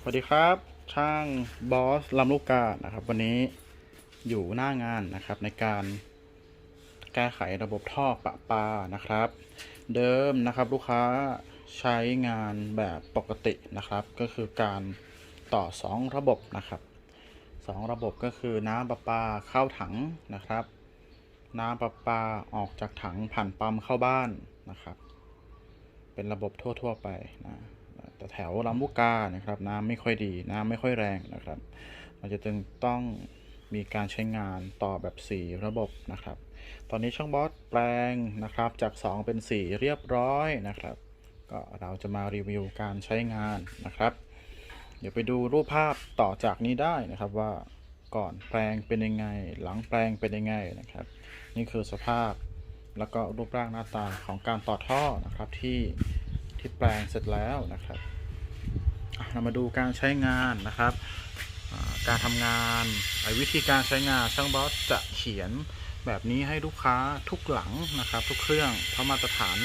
สวัสดีครับ ช่างบอสลำลูกกานะครับ วันนี้อยู่หน้างานนะครับในการแก้ไขระบบท่อประปานะครับ เดิมนะครับลูกค้าใช้งานแบบปกตินะครับ ก็คือการต่อ 2 ระบบนะครับ 2 ระบบก็คือน้ำประปาเข้าถังนะครับ น้ำประปาออกจากถังผ่านปั๊มเข้าบ้านนะครับ เป็นระบบทั่ว ๆ ไปนะ แต่แถวลำลูกกานะครับน้ำไม่ค่อยดีน้ำไม่ค่อยแรงนะครับ มันจะจึงต้องมีการใช้งานต่อแบบ 4 ระบบนะครับ ตอนนี้ช่างบอสแปลงนะครับจาก 2 เป็น 4 เรียบร้อยนะครับ ก็เราจะมารีวิวการใช้งานนะครับ เดี๋ยวไปดูรูปภาพต่อจากนี้ได้นะครับว่าก่อนแปลงเป็นยังไง หลังแปลงเป็นยังไงนะครับ นี่คือสภาพแล้วก็รูปร่างหน้าตาของการต่อท่อนะครับที่ ที่แปลงเสร็จแล้วนะครับเรามาดูการใช้งานนะครับ การทำงานวิธีการใช้งานช่างบอสจะเขียนแบบนี้ให้ลูกค้าทุกหลังนะครับ ทุกเครื่องเพราะมาตรฐาน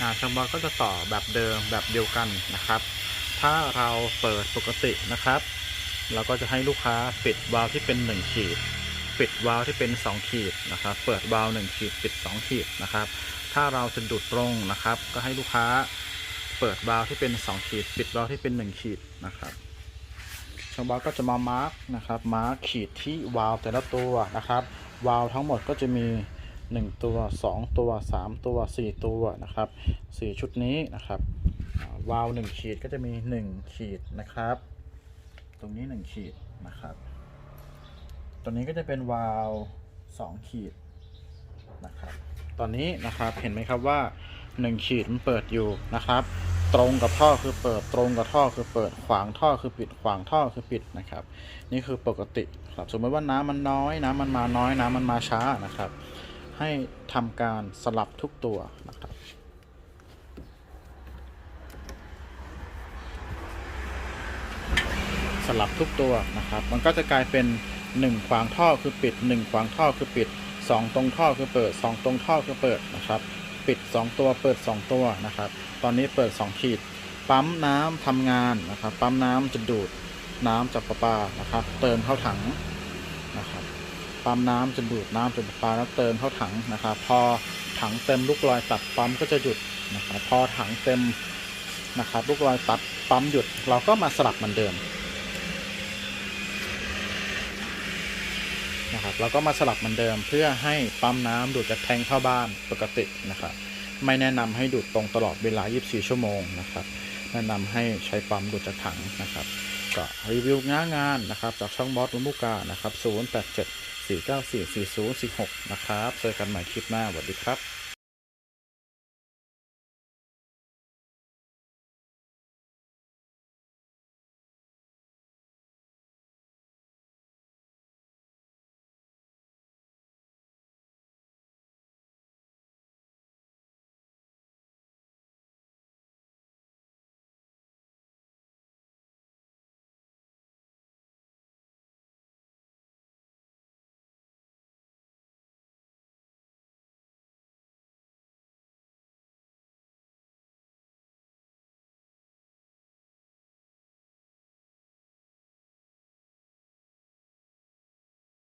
งานช่างบอสก็จะต่อแบบเดิมแบบเดียวกันนะครับ ถ้าเราเปิดปกตินะครับ เราก็จะให้ลูกค้าปิดวาล์วที่เป็น 1 ขีด ปิดวาล์วที่เป็น 2 ขีดนะครับ เปิดวาล์ว1ขีดปิด 2 ขีดนะครับ ถ้าเราจะดูดตรงนะครับ ก็ให้ลูกค้า เปิดวาล์วที่เป็น 2 ขีด ปิดวาล์วที่เป็น 1 ขีดนะครับช่างบอสก็จะมามาร์กนะครับ มาร์กขีดที่วาล์วแต่ละตัวนะครับ วาล์วทั้งหมดก็จะมี 1 ตัว 2 ตัว 3 ตัว 4 ตัวนะครับ4ชุดนี้นะครับอ่าวาล์ว1ขีดก็จะมี 1 ขีดนะครับ ตรงนี้ 1 ขีดนะครับ ตัวนี้ก็จะเป็นวาล์ว2ขีดนะครับ ตอนนี้นะครับ เห็นไหมครับว่า 1 ขีดมันเปิดอยู่นะครับ ตรงกับท่อคือเปิดตรงกับท่อคือเปิดขวางท่อคือปิด ขวางท่อคือปิดนะครับ นี่คือปกติครับสมมติว่าน้ำมันน้อย น้ำมันมาน้อย น้ำมันมาช้านะครับ ให้ทำการสลับทุกตัวนะครับสลับทุกตัวนะครับ มันก็จะกลายเป็น 1 ขวางท่อคือปิด 1 ขวางท่อคือปิด 2 ตรงท่อคือเปิด 2 ตรงท่อคือเปิดนะครับ ปิด 2 ตัวเปิด 2 ตัวนะครับ ตอนนี้เปิด 2 ขีด ปั๊มน้ำทำงานนะครับ ปั๊มน้ำจะดูดน้ำจากประปานะครับ เติมเข้าถังนะครับ ปั๊มน้ำจะดูดน้ำจากประปาแล้วเติมเข้าถังนะครับ พอถังเต็มลูกลอยตัดปั๊มก็จะหยุดนะครับ พอถังเต็มนะครับ ลูกลอยตัดปั๊มหยุด เราก็มาสลับเหมือนเดิม นะครับแล้วก็มาสลับเหมือนเดิมเพื่อให้ปั๊มน้ำดูดจากแทงเข้าบ้านปกตินะครับไม่แนะนำให้ดูดตรงตลอดเวลา 24 ชั่วโมงนะครับแนะนำให้ใช้ปั๊มดูดจากถังนะครับก็รีวิวงานงานนะครับจากช่องบอสลุมุกานะครับ 087 494 4046 นะครับเจอกันใหม่คลิปหน้าสวัสดีครับ